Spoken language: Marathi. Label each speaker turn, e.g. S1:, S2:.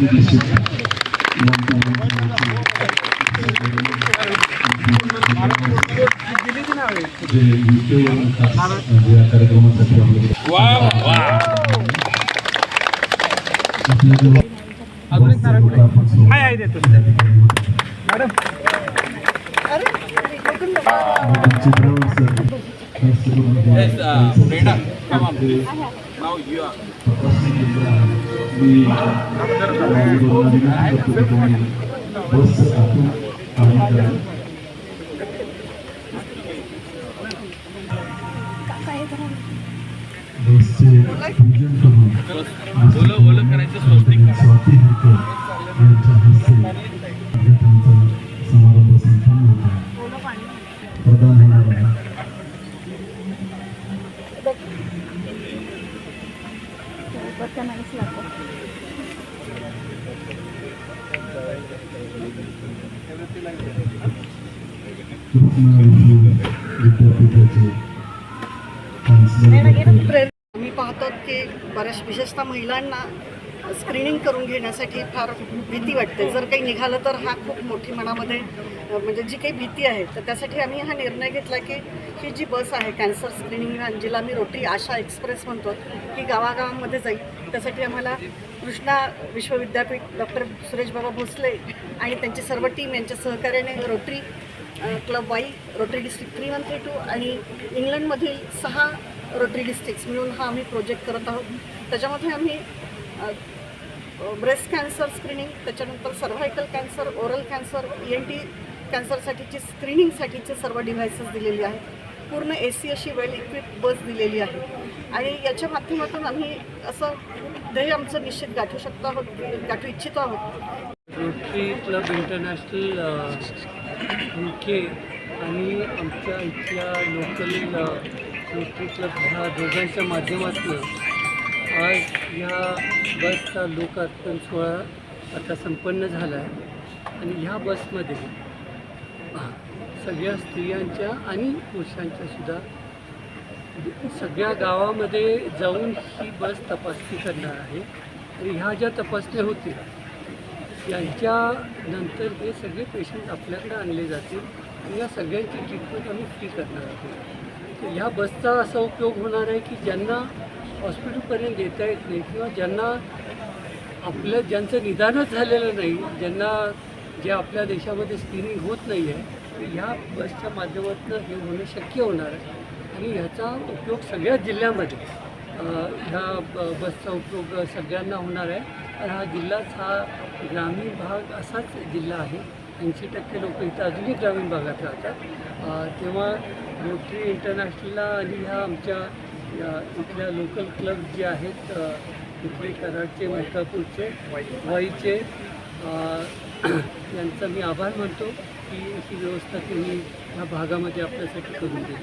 S1: जे युके खास जे या कार्यक्रमासाठी आपल्याकडे आपल्याजवळ आपण सोबत
S2: हाय हाय देतो मॅडम
S1: चित्रावर सर खास करून
S2: Brenda, come on.
S1: ते
S2: Now you are.
S1: मी बस पूजन करून
S2: करायचं स्वस्तिक.
S1: स्वाती हिरकर यांच्या हस्ते विष्णू विद्यापीठाचे काउन्सिलर
S3: मी पाहतो की बऱ्याच विशेषतः महिलांना स्क्रीनिंग करून घेण्यासाठी फार भीती वाटते. जर काही निघालं तर हा खूप मोठी मनामध्ये म्हणजे जी काही भीती आहे तर त्यासाठी आम्ही हा निर्णय घेतला की ही जी बस आहे कॅन्सर स्क्रीनिंग जिला आम्ही रोटरी आशा एक्सप्रेस म्हणतो ही गावागावांमध्ये जाईल. त्यासाठी आम्हाला कृष्णा विश्वविद्यापीठ डॉक्टर सुरेशबाबा भोसले आणि त्यांची सर्व टीम यांच्या सहकार्याने Rotary Club Wai Rotary district three one three two आणि इंग्लंडमधील सहा रोटरी डिस्ट्रिक्ट्स मिळून हा आम्ही प्रोजेक्ट करत आहोत. त्याच्यामध्ये आम्ही ब्रेस्ट कॅन्सर स्क्रीनिंग त्याच्यानंतर cervical cancer oral cancer E N T कॅन्सरसाठीची स्क्रीनिंगसाठीचे सर्व डिव्हायसेस दिलेली आहेत. पूर्ण ए सी अशी वेल इक्विप बस दिलेली आहे. आणि याच्या माध्यमातून आम्ही असं ध्येय आमचं निश्चित गाठू शकतो आहोत गाठू इच्छितो आहोत.
S4: रोटरी क्लब इंटरनॅशनल युके आणि आमच्या इथल्या लोकल रोटरी क्लब ह्या दोघांच्या माध्यमातून आज ह्या बसचा लोकार्पण सोहळा आता संपन्न झाला आहे. आणि ह्या बसमध्ये सगळ्या स्त्रियांच्या आणि पुरुषांच्या सुद्धा सगळ्या गावामध्ये जाऊन ही बस तपासणी करणार आहे. आणि ह्या ज्या तपासण्या होतील यांच्या नंतर हे सगळे पेशंट आपल्याकडे आणले जातील आणि या सगळ्यांची ट्रीटमेंट आम्ही फ्री करणार आहोत. तर ह्या बसचा असा उपयोग होणार आहे की ज्यांना हॉस्पिटलपर्यंत येता येत नाही किंवा ज्यांना आपलं ज्यांचं निदानच झालेलं नाही ज्यांना जे आपल्या देशामध्ये स्क्रीनिंग होत नाही आहे ह्या बसच्या माध्यमातून हे होणं शक्य होणार आहे. आणि ह्याचा उपयोग सगळ्या जिल्ह्यामध्ये ह्या ब- बसचा उपयोग सगळ्यांना होणार आहे. आणि हा जिल्हाच हा ग्रामीण भाग असाच जिल्हा आहे. ऐंशी टक्के लोक इथं अजूनही ग्रामीण भागात राहतात. तेव्हा रोटरी इंटरनॅशनलला आणि ह्या आमच्या इथल्या लोकल क्लब जे आहेत अ, इथले कराडचे मलकापूरचे वाईचे यांचा मी आभार मानतो की अशी व्यवस्था तुम्ही ह्या भागामध्ये आपल्यासाठी करून दिली.